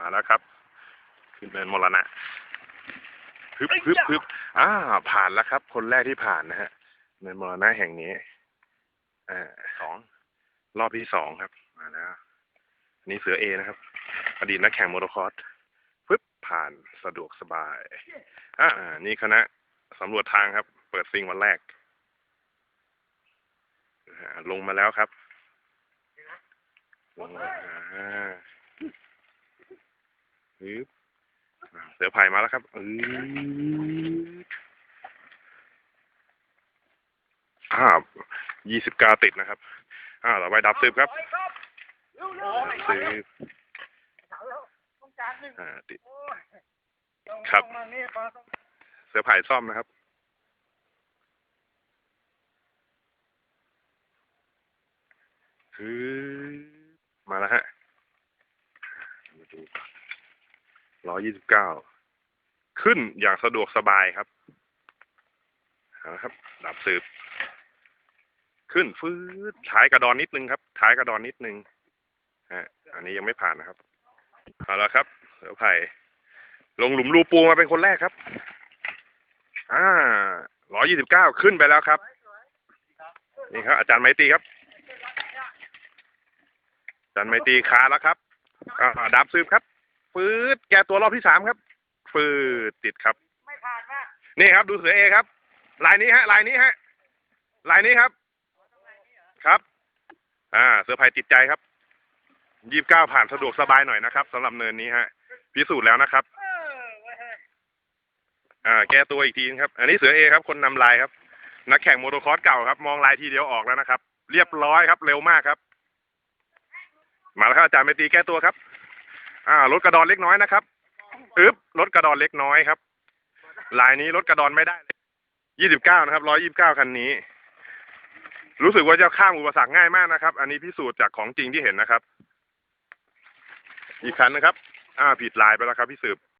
มาแล้วครับ ขึ้นเนินมรณะฮึบฮึบฮึบอ่า ผ่านแล้วครับ คนแรกที่ผ่านนะฮะ เนินมรณะแห่งนี้อ่าสองรอบที่สองครับ มาแล้วอันนี้เสือเอนะครับ อดีตนักแข่งโมโตครอสปึ๊บผ่านสะดวกสบายอ่านี่คณะสำรวจทางครับ เปิดซิงวันแรกอ่าลงมาแล้วครับลงมา อ่าปึ๊บอ่าเสือไผ่มาแล้วครับอืออ่ายี่สิบเก้าติดนะครับ อ่าต่อไปดับสืบครับดับสืบอ่าติดครับ เสือไผ่ซ่อมนะครับคือมาแล้วฮะมาดู ร้อยยี่สิบเก้าขึ้นอย่างสะดวกสบายครับเอาละครับ ดับสืบ ขึ้นฟื้ดท้ายกระดอนนิดนึงครับ ท้ายกระดอนนิดนึงฮะอันนี้ยังไม่ผ่านนะครับเอาละครับเสือไผ่ลงหลุมรูปูมาเป็นคนแรกครับ อ่าร้อยยี่สิบเก้าขึ้นไปแล้วครับ นี่ครับ อาจารย์ไมตีครับ อาจารย์ไมตีคาแล้วครับ อ่าดับซืบครับ ฟืดแกตัวรอบที่สามครับ ฟืดติดครับ ไม่ผ่านนะนี่ครับ ดูเสือเอครับ ลายนี้ฮะ ลายนี้ฮะ ลายนี้ครับ ครับ อ่า เสือไผ่ติดใจครับยี่สิบเก้าผ่านสะดวกสบายหน่อยนะครับสำหรับเนินนี้ฮะ พิสูจน์แล้วนะครับ เออเว้ยเฮ้ยอ่า แก้ตัวอีกทีนะครับ อันนี้เสือเอครับ คนนำลายครับ นักแข่งโมโตครอสเก่าครับ มองลายทีเดียวออกแล้วนะครับ เรียบร้อยครับ เร็วมากครับ มาแล้วครับอาจารย์ไปตีแก้ตัวครับ อ่ารถกระดอนเล็กน้อยนะครับอึ๊บรถกระดอนเล็กน้อยครับ ลายนี้รถกระดอนไม่ได้เลยยี่สิบเก้านะครับร้อยยี่สิบเก้าคันนี้ รู้สึกว่าจะข้ามอุปสรรคง่ายมากนะครับ อันนี้พิสูจน์จากของจริงที่เห็นนะครับ อีกคันนะครับ อ่าผิดลายไปแล้วครับ พี่สืบ